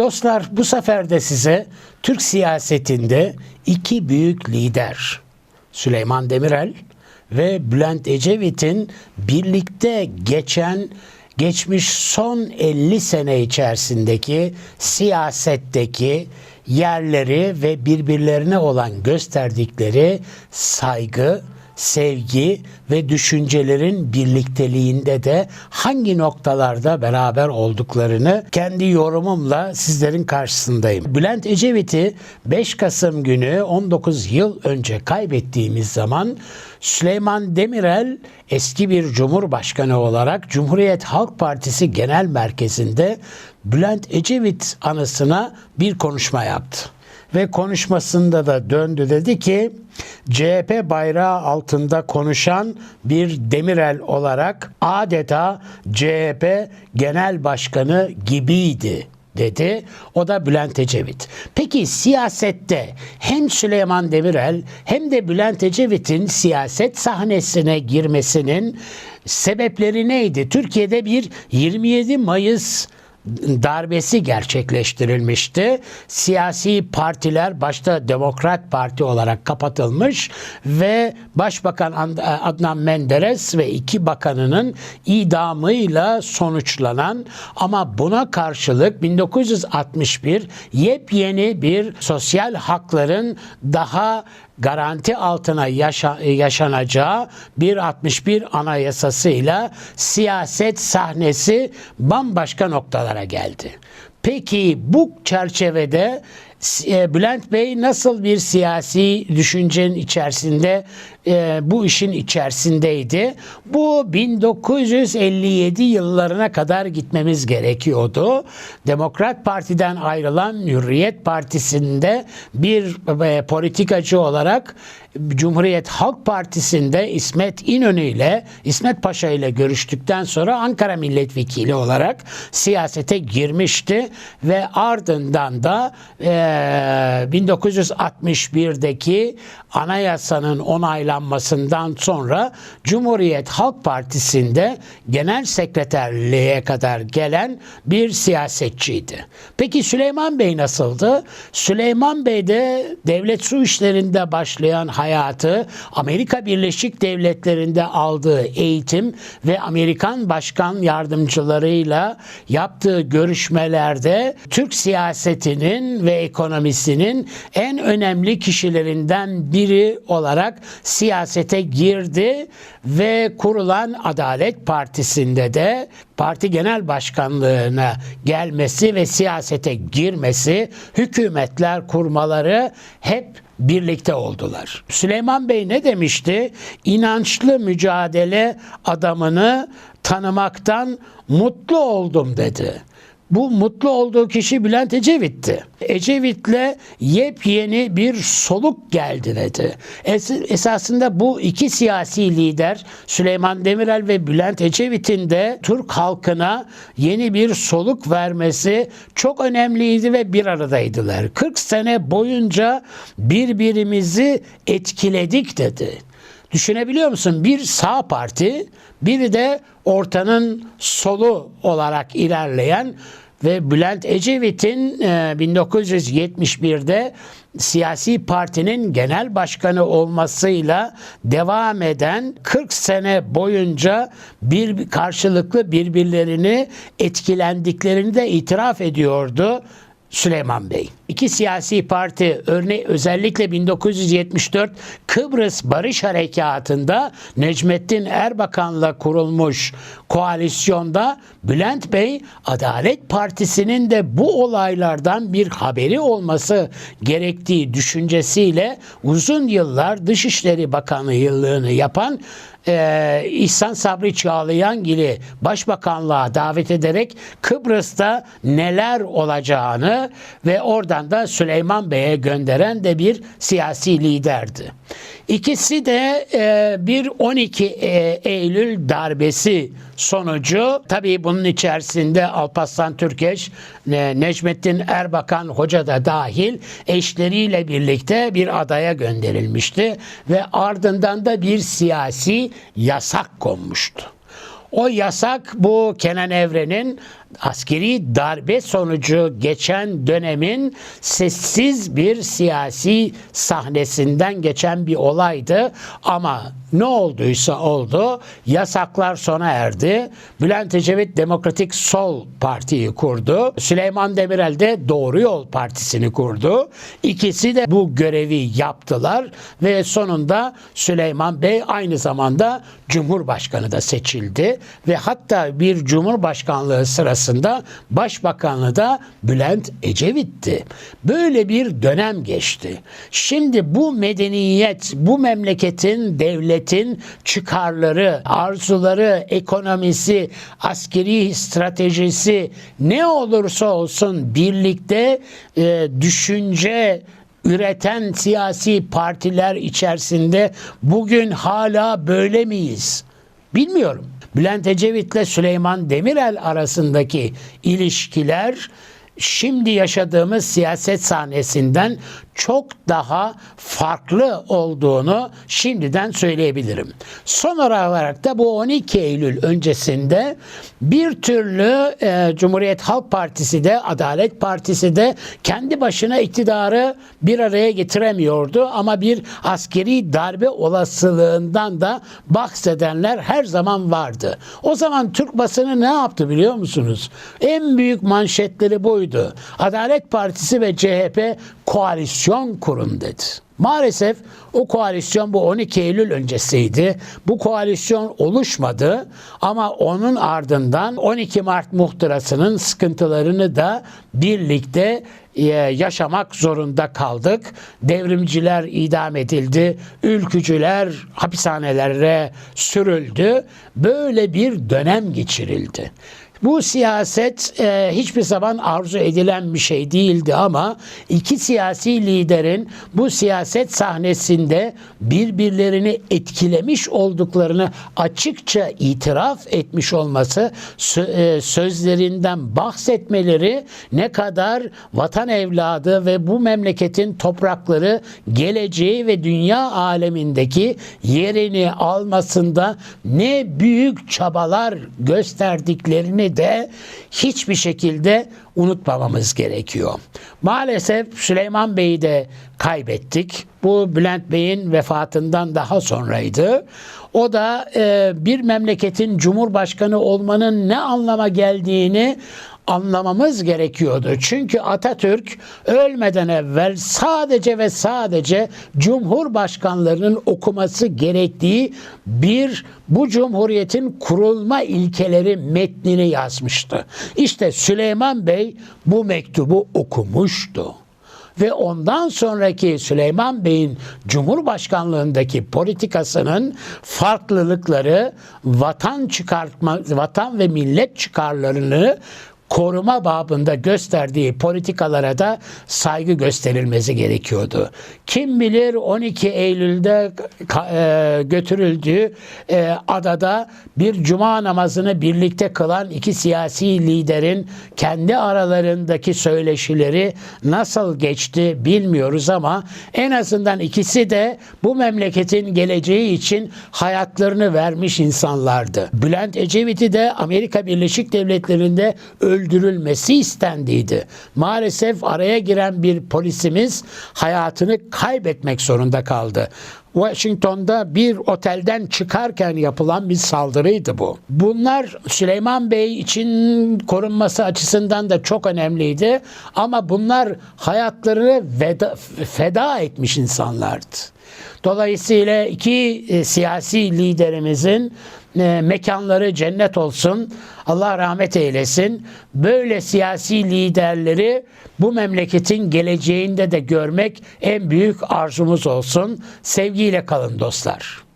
Dostlar bu sefer de size Türk siyasetinde iki büyük lider Süleyman Demirel ve Bülent Ecevit'in birlikte geçen geçmiş son 50 sene içerisindeki siyasetteki yerleri ve birbirlerine olan gösterdikleri saygı, sevgi ve düşüncelerin birlikteliğinde de hangi noktalarda beraber olduklarını kendi yorumumla sizlerin karşısındayım. Bülent Ecevit'i 5 Kasım günü 19 yıl önce kaybettiğimiz zaman Süleyman Demirel eski bir cumhurbaşkanı olarak Cumhuriyet Halk Partisi Genel Merkezi'nde Bülent Ecevit anısına bir konuşma yaptı ve konuşmasında da döndü dedi ki CHP bayrağı altında konuşan bir Demirel olarak adeta CHP genel başkanı gibiydi dedi. O da Bülent Ecevit. Peki siyasette hem Süleyman Demirel hem de Bülent Ecevit'in siyaset sahnesine girmesinin sebepleri neydi? Türkiye'de bir 27 Mayıs darbesi gerçekleştirilmişti. Siyasi partiler başta Demokrat Parti olarak kapatılmış ve Başbakan Adnan Menderes ve iki bakanının idamıyla sonuçlanan ama buna karşılık 1961 yepyeni bir sosyal hakların daha garanti altına yaşa, yaşanacağı bir 61 anayasasıyla siyaset sahnesi bambaşka noktalara geldi. Peki bu çerçevede Bülent Bey nasıl bir siyasi düşüncenin içerisinde e, bu işin içerisindeydi? Bu 1957 yıllarına kadar gitmemiz gerekiyordu. Demokrat Parti'den ayrılan Hürriyet Partisi'nde bir e, politikacı olarak Cumhuriyet Halk Partisi'nde İsmet İnönü ile İsmet Paşa ile görüştükten sonra Ankara Milletvekili olarak siyasete girmişti ve ardından da e, 1961'deki anayasanın onaylanmasından sonra Cumhuriyet Halk Partisi'nde genel sekreterliğe kadar gelen bir siyasetçiydi. Peki Süleyman Bey nasıldı? Süleyman Bey de devlet su işlerinde başlayan hayatı Amerika Birleşik Devletleri'nde aldığı eğitim ve Amerikan başkan yardımcılarıyla yaptığı görüşmelerde Türk siyasetinin ve ekonomisinin en önemli kişilerinden biri olarak siyasete girdi ve kurulan Adalet Partisi'nde de parti genel başkanlığına gelmesi ve siyasete girmesi, hükümetler kurmaları hep birlikte oldular. Süleyman Bey ne demişti? İnançlı mücadele adamını tanımaktan mutlu oldum dedi. Bu mutlu olduğu kişi Bülent Ecevit'ti. Ecevit'le yepyeni bir soluk geldi dedi. Es- esasında bu iki siyasi lider Süleyman Demirel ve Bülent Ecevit'in de Türk halkına yeni bir soluk vermesi çok önemliydi ve bir aradaydılar. 40 sene boyunca birbirimizi etkiledik dedi. Düşünebiliyor musun? Bir sağ parti, biri de ortanın solu olarak ilerleyen ve Bülent Ecevit'in 1971'de siyasi partinin genel başkanı olmasıyla devam eden 40 sene boyunca bir karşılıklı birbirlerini etkilendiklerini de itiraf ediyordu Süleyman Bey. İki siyasi parti örneği özellikle 1974 Kıbrıs Barış Harekatı'nda Necmettin Erbakan'la kurulmuş koalisyonda Bülent Bey Adalet Partisi'nin de bu olaylardan bir haberi olması gerektiği düşüncesiyle uzun yıllar Dışişleri Bakanı yıllığını yapan e, İhsan Sabri Çağlayangil'i başbakanlığa davet ederek Kıbrıs'ta neler olacağını ve oradan da Süleyman Bey'e gönderen de bir siyasi liderdi. İkisi de e, bir 12 e, Eylül darbesi sonucu tabii bunun içerisinde Alparslan Türkeş, e, Necmettin Erbakan Hoca da dahil eşleriyle birlikte bir adaya gönderilmişti ve ardından da bir siyasi yasak konmuştu. O yasak bu Kenan Evren'in askeri darbe sonucu geçen dönemin sessiz bir siyasi sahnesinden geçen bir olaydı ama ne olduysa oldu. Yasaklar sona erdi. Bülent Ecevit Demokratik Sol Parti'yi kurdu. Süleyman Demirel de Doğru Yol Partisi'ni kurdu. İkisi de bu görevi yaptılar ve sonunda Süleyman Bey aynı zamanda Cumhurbaşkanı da seçildi ve hatta bir Cumhurbaşkanlığı sırasında Başbakanlığı da Bülent Ecevit'ti. Böyle bir dönem geçti. Şimdi bu medeniyet, bu memleketin, devletin çıkarları, arzuları, ekonomisi, askeri stratejisi ne olursa olsun birlikte e, düşünce üreten siyasi partiler içerisinde bugün hala böyle miyiz? Bilmiyorum. Bülent Ecevit ile Süleyman Demirel arasındaki ilişkiler şimdi yaşadığımız siyaset sahnesinden çok daha farklı olduğunu şimdiden söyleyebilirim. Son olarak da bu 12 Eylül öncesinde bir türlü e, Cumhuriyet Halk Partisi de Adalet Partisi de kendi başına iktidarı bir araya getiremiyordu ama bir askeri darbe olasılığından da bahsedenler her zaman vardı. O zaman Türk basını ne yaptı biliyor musunuz? En büyük manşetleri buydu. Adalet Partisi ve CHP koalisyon kurun dedi. Maalesef o koalisyon bu 12 Eylül öncesiydi. Bu koalisyon oluşmadı ama onun ardından 12 Mart muhtırasının sıkıntılarını da birlikte e, yaşamak zorunda kaldık. Devrimciler idam edildi, ülkücüler hapishanelere sürüldü. Böyle bir dönem geçirildi. Bu siyaset e, hiçbir zaman arzu edilen bir şey değildi ama iki siyasi liderin bu siyaset sahnesinde birbirlerini etkilemiş olduklarını açıkça itiraf etmiş olması e, sözlerinden bahsetmeleri ne kadar vatan evladı ve bu memleketin toprakları geleceği ve dünya alemindeki yerini almasında ne büyük çabalar gösterdiklerini de hiçbir şekilde unutmamamız gerekiyor. Maalesef Süleyman Bey'i de kaybettik. Bu Bülent Bey'in vefatından daha sonraydı. O da e, bir memleketin cumhurbaşkanı olmanın ne anlama geldiğini anlamamız gerekiyordu. Çünkü Atatürk ölmeden evvel sadece ve sadece cumhurbaşkanlarının okuması gerektiği bir bu cumhuriyetin kurulma ilkeleri metnini yazmıştı. İşte Süleyman Bey bu mektubu okumuştu ve ondan sonraki Süleyman Bey'in Cumhurbaşkanlığındaki politikasının farklılıkları vatan çıkartma vatan ve millet çıkarlarını koruma babında gösterdiği politikalara da saygı gösterilmesi gerekiyordu. Kim bilir 12 Eylül'de e, götürüldüğü e, adada bir cuma namazını birlikte kılan iki siyasi liderin kendi aralarındaki söyleşileri nasıl geçti bilmiyoruz ama en azından ikisi de bu memleketin geleceği için hayatlarını vermiş insanlardı. Bülent Ecevit'i de Amerika Birleşik Devletleri'nde öldürülmesi istendiydi. Maalesef araya giren bir polisimiz hayatını kaybetmek zorunda kaldı. Washington'da bir otelden çıkarken yapılan bir saldırıydı bu. Bunlar Süleyman Bey için korunması açısından da çok önemliydi ama bunlar hayatlarını veda, feda etmiş insanlardı. Dolayısıyla iki e, siyasi liderimizin e, mekanları cennet olsun. Allah rahmet eylesin. Böyle siyasi liderleri bu memleketin geleceğinde de görmek en büyük arzumuz olsun. Sevgiyle kalın dostlar.